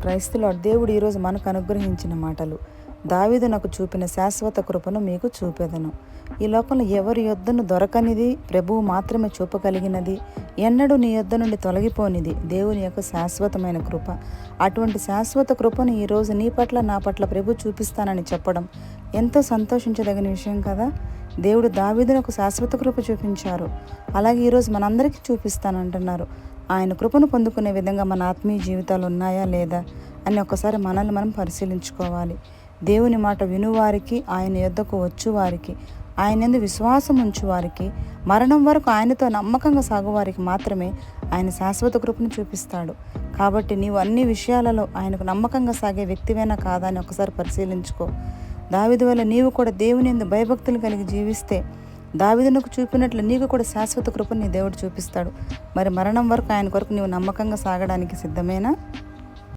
క్రైస్తులో దేవుడు ఈరోజు మనకు అనుగ్రహించిన మాటలు. దావీదు నాకు చూపిన శాశ్వత కృపను మీకు చూపెదను. ఈ లోకంలో ఎవరి యొద్దను దొరకనిది ప్రభువు మాత్రమే చూపగలిగినది ఎన్నడూ నీ యొద్ద నుండి తొలగిపోనిది దేవుని యొక్క శాశ్వతమైన కృప. అటువంటి శాశ్వత కృపను ఈరోజు నీ పట్ల నా పట్ల ప్రభు చూపిస్తానని చెప్పడం ఎంతో సంతోషించదగిన విషయం కదా? దేవుడు దావీదునకు శాశ్వత కృప చూపించారు. అలాగే ఈరోజు మనందరికీ చూపిస్తానంటున్నారు. ఆయన కృపను పొందుకునే విధంగా మన ఆత్మీయ జీవితాలు ఉన్నాయా లేదా అని ఒకసారి మనల్ని మనం పరిశీలించుకోవాలి. దేవుని మాట వినువారికి ఆయన యొద్దకు వచ్చువారికి ఆయన ఎందు విశ్వాసం ఉంచువారికి మరణం వరకు ఆయనతో నమ్మకంగా సాగువారికి మాత్రమే ఆయన శాశ్వత కృపను చూపిస్తాడు. కాబట్టి నీవు అన్ని విషయాలలో ఆయనకు నమ్మకంగా సాగే వ్యక్తివేనా కాదా అని ఒకసారి పరిశీలించుకో. దావిది వల్ల నీవు కూడా దేవుని ఎందు భయభక్తులు కలిగి జీవిస్తే దావిదునకు చూపినట్లు నీకు కూడా శాశ్వత కృపను నీ దేవుడు చూపిస్తాడు. మరి మరణం వరకు ఆయన కొరకు నీవు నమ్మకంగా సాగడానికి సిద్ధమేనా?